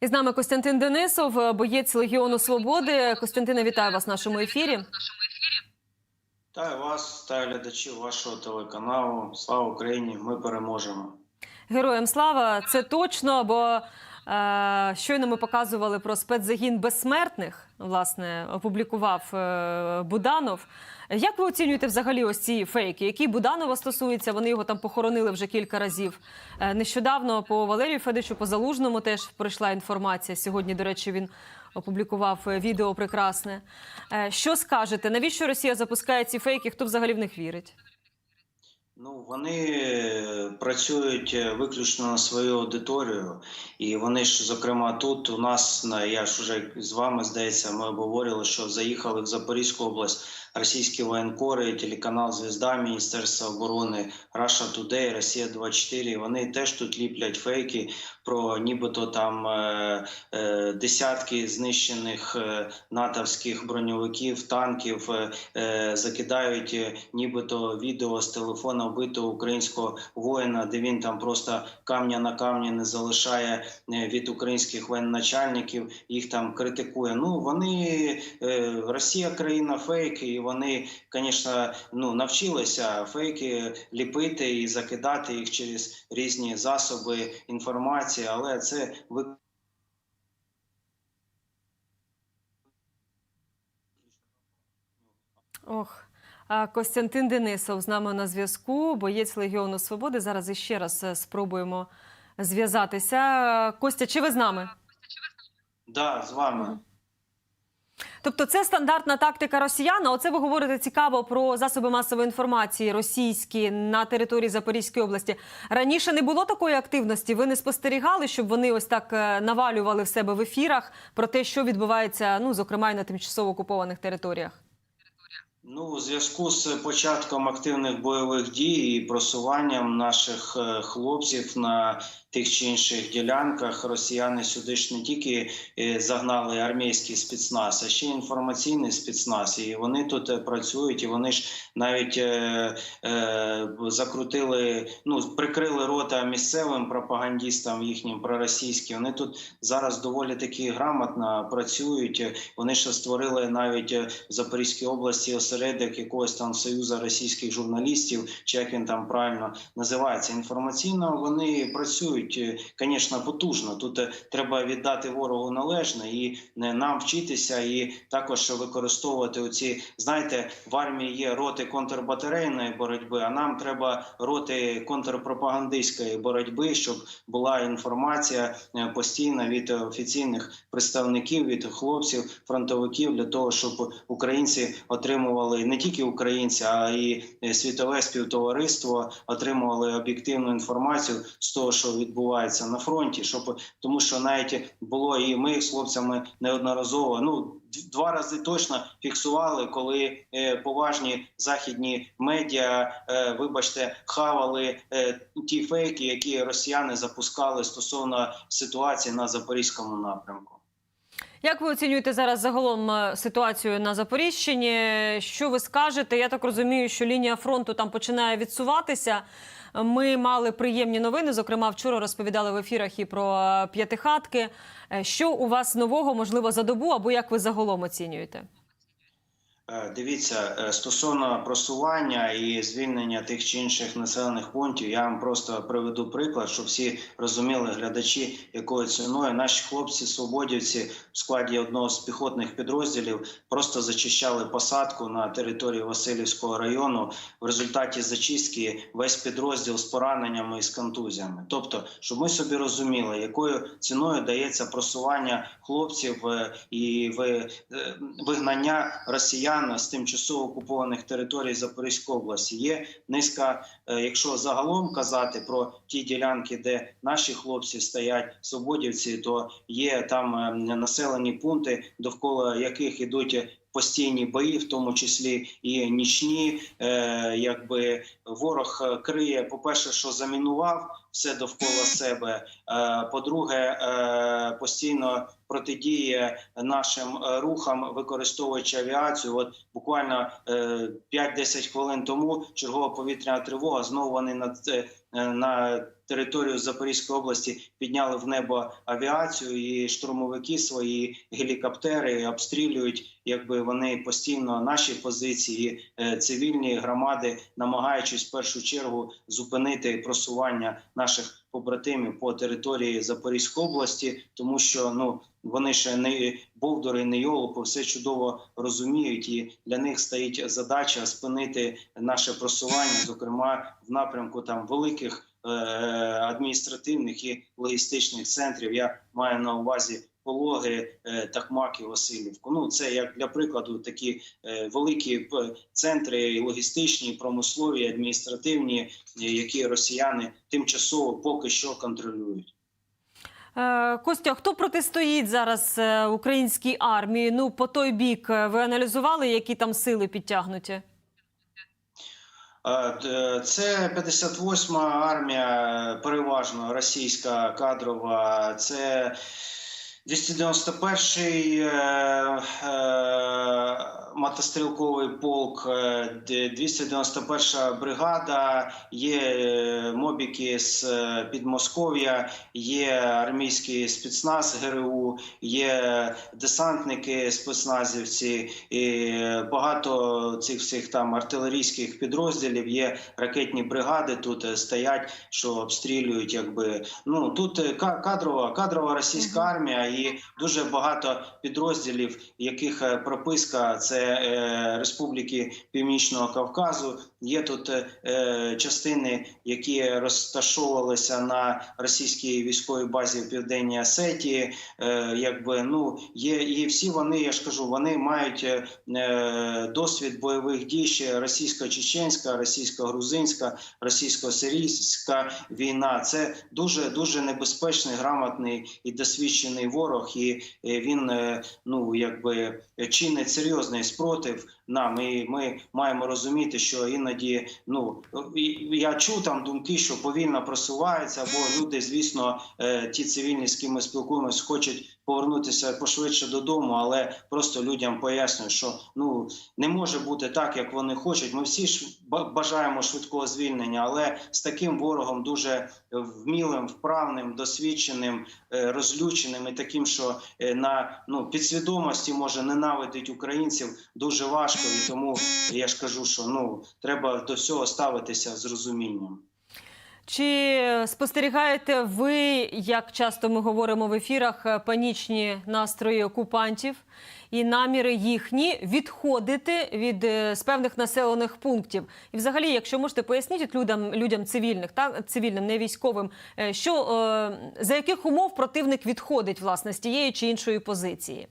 І з нами Костянтин Денисов, боєць Легіону Свободи. Костянтине, вітаю вас в нашому ефірі. Вітаю вас, та глядачів вашого телеканалу. Слава Україні! Ми переможемо. Героям слава, це точно, бо е, щойно ми показували про спецзагін безсмертних. Власне, опублікував е, Буданов. Як ви оцінюєте взагалі ось ці фейки, які Буданова стосуються? Вони його там похоронили вже кілька разів. Е, нещодавно по Валерію Федичу, по Залужному теж прийшла інформація. Сьогодні, до речі, він опублікував е, відео прекрасне. Е, що скажете? Навіщо Росія запускає ці фейки? Хто взагалі в них вірить? Ну, вони е, працюють е, виключно на свою аудиторію, і вони ж, зокрема, тут у нас на я ж вже з вами здається, ми обговорювали, що заїхали в Запорізьку область російські воєнкори, телеканал Звізда Міністерства оборони, Russia Today, Росія 24 Вони теж тут ліплять фейки про нібито там е, десятки знищених натовських броньовиків, танків, закидають нібито відео з телефона вбитого українського воїна, де він там просто камня на камні не залишає е, від українських воєначальників, їх там критикує. Ну вони е, Росія країна фейки, і вони, звісно, ну навчилися фейки ліпити і закидати їх через різні засоби інформації, але це ви. Ох. Костянтин Денисов з нами на зв'язку, боєць Легіону Свободи. Зараз іще раз е, спробуємо зв'язатися. Костя, чи ви з нами? Да, з вами. Тобто, це стандартна тактика росіян. а Оце ви говорите цікаво про засоби масової інформації російські на території Запорізької області. Раніше не було такої активності. Ви не спостерігали, щоб вони ось так е, навалювали в себе в ефірах про те, що відбувається, ну зокрема, і на тимчасово окупованих територіях. Ну, у зв'язку з початком активних бойових дій і просуванням наших е, хлопців на тих чи інших ділянках, росіяни сюди ж не тільки е, загнали армійський спецназ, а ще інформаційний спецназ. І вони тут е, працюють, і вони ж навіть е, е, закрутили, ну прикрили рота місцевим пропагандістам їхнім проросійським. Вони тут зараз доволі таки грамотно працюють. Вони ще створили навіть в Запорізькій області осередок якогось там союзу російських журналістів, чи як він там правильно називається. Інформаційно вони працюють, звісно, потужно. Тут е, треба віддати ворогу належне і нам вчитися, і також використовувати оці. Знаєте, в армії є роти контрбатарейної боротьби. А нам треба роти контрпропагандистської боротьби, щоб була інформація е, постійна від офіційних представників, від хлопців, фронтовиків для того, щоб українці отримували не тільки українці, а й е, світове співтовариство отримували об'єктивну інформацію з того, що відбувається на фронті. Щоб тому, що навіть було і ми з хлопцями неодноразово. Ну два рази точно фіксували, коли е, поважні західні медіа, е, вибачте, хавали ті фейки, які росіяни запускали стосовно ситуації на запорізькому напрямку. Як ви оцінюєте зараз загалом е, ситуацію на Запоріжчині? Що ви скажете? Я так розумію, що лінія фронту там починає відсуватися. Ми мали приємні новини. Зокрема, вчора розповідали в ефірах і про е, п'ятихатки. Е, Що у вас нового можливо за добу, або як ви загалом оцінюєте? Е, Дивіться, е, стосовно просування і звільнення тих чи інших населених пунктів, я вам просто приведу приклад, щоб всі розуміли глядачі, якою ціною наші хлопці, свободівці в складі одного з піхотних підрозділів просто зачищали посадку на території Васильівського району. В результаті зачистки весь підрозділ з пораненнями і з контузіями. Тобто, щоб ми собі розуміли, якою ціною дається просування хлопців е, і ви- вигнання росіян з тимчасово окупованих територій Запорізької області. Є низка, е, якщо загалом казати про ті ділянки, де наші хлопці стоять свободівці, то є там е, населені пункти, довкола яких ідуть. Постійні бої, в тому числі і нічні, е, якби ворог криє, по-перше, що замінував все довкола себе. Е, по-друге, е, постійно протидіє нашим е, рухам, використовуючи авіацію. От буквально е, 5-10 хвилин тому чергова повітряна тривога. Знову вони е, на територію Запорізької області підняли в небо авіацію, і штурмовики свої гелікоптери обстрілюють, якби вони постійно наші позиції, цивільні громади, намагаючись в першу чергу зупинити просування наших побратимів по території Запорізької області, тому що ну вони ще не бовдори, не йолопи, все чудово розуміють, і для них стоїть задача спинити наше просування, зокрема в напрямку там великих е, адміністративних і логістичних центрів. Я маю на увазі. Пологи, е, Такмак і Васильівку. Ну це як для прикладу такі е, великі центри логістичні, промислові, адміністративні, е, які росіяни тимчасово поки що контролюють. Е, Костя, хто протистоїть зараз е, українській армії? Ну, по той бік е, ви аналізували, які там сили підтягнуті? Е, Це 58-ма армія, переважно російська кадрова. Це 291-й е, е, мотострілковий полк, е, 291-ша бригада, є е, мобіки з е, Підмосков'я, є армійський спецназ ГРУ, є десантники, спецназівці, і багато цих всіх там артилерійських підрозділів. Є ракетні бригади. Тут е, стоять, що обстрілюють. Якби ну тут е, кадрова, кадрова російська армія, і дуже багато підрозділів, яких е, прописка це е, республіки Північного Кавказу. Є тут е, частини, які розташовувалися на російській військовій базі в південній Осетії. Е, якби ну є і всі вони, я ж кажу, вони мають досвід бойових дій ще російсько-чеченська, російсько-грузинська, російсько-сирійська війна. Це дуже дуже небезпечний, грамотний і досвідчений ворог, і е, він е, ну якби чинить серйозний спротив нам. І ми маємо розуміти, що іноді ну я чув там думки, що повільно просувається, бо люди, звісно, е, ті цивільні, з ким ми спілкуємось, хочуть повернутися пошвидше додому, але просто людям пояснюю, що ну не може бути так, як вони хочуть. Ми всі ж ба- бажаємо швидкого звільнення, але з таким ворогом дуже вмілим, вправним, досвідченим, е, розлюченим і таким, що е, на ну підсвідомості може ненавидить українців, дуже важко. І тому я ж кажу, що ну треба до всього ставитися з розумінням. Чи спостерігаєте ви, як часто ми говоримо в ефірах, е, панічні настрої окупантів і наміри їхні відходити від е, з певних населених пунктів? І, взагалі, якщо можете пояснити людям, людям цивільних, та цивільним, не військовим, е, що за яких умов противник відходить власне з тієї чи іншої позиції?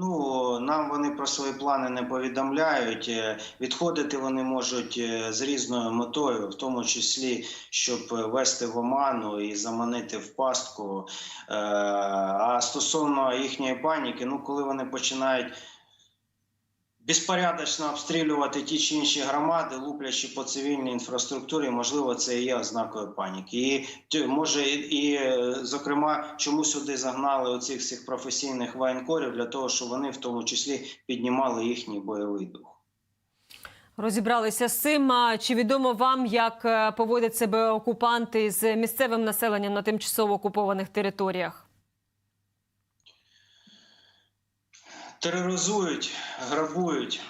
Ну нам вони про свої плани не повідомляють. Е, Відходити вони можуть е, з різною метою, в тому числі, щоб е, вести в оману і заманити в пастку. А стосовно їхньої паніки, ну коли вони починають. Безпорядочно обстрілювати ті чи інші громади, луплячи по цивільній інфраструктурі, можливо, це і є ознакою паніки. І може, і, зокрема, чому сюди загнали оцих всіх професійних воєнкорів для того, щоб вони в тому числі піднімали їхній бойовий дух. Розібралися з цим. Чи відомо вам, як е, поводять себе окупанти з місцевим населенням на тимчасово окупованих територіях? Тероризують, грабують.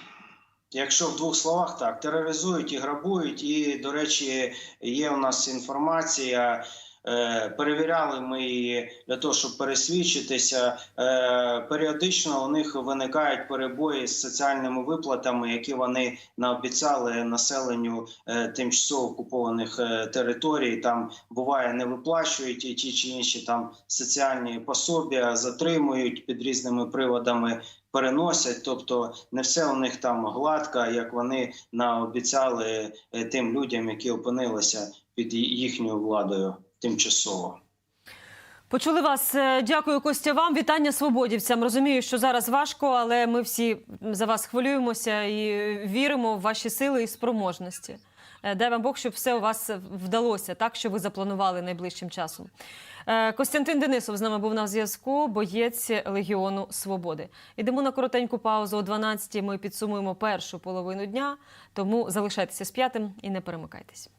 Якщо в двох словах, так тероризують і грабують. І, до речі, є у нас інформація. е, Перевіряли ми її для того, щоб пересвідчитися. Е, Періодично у них виникають перебої з соціальними виплатами, які вони наобіцяли населенню е, тимчасово окупованих територій. Там буває не виплачують і ті чи інші там соціальні пособія, затримують під різними приводами переносять, тобто не все у них там гладко, як вони наобіцяли е, тим людям, які опинилися під їхньою владою тимчасово. Почули вас. Е, Дякую, Костя. Вам вітання свободівцям. Розумію, що зараз важко, але ми всі за вас хвилюємося і віримо в ваші сили і спроможності. Е, Дай вам Бог, щоб все у вас вдалося, так що ви запланували найближчим часом. Е, Костянтин Денисов з нами був на зв'язку, боєць Легіону Свободи. Йдемо на коротеньку паузу. О 12 ми підсумуємо першу половину дня. Тому залишайтеся з п'ятим і не перемикайтесь.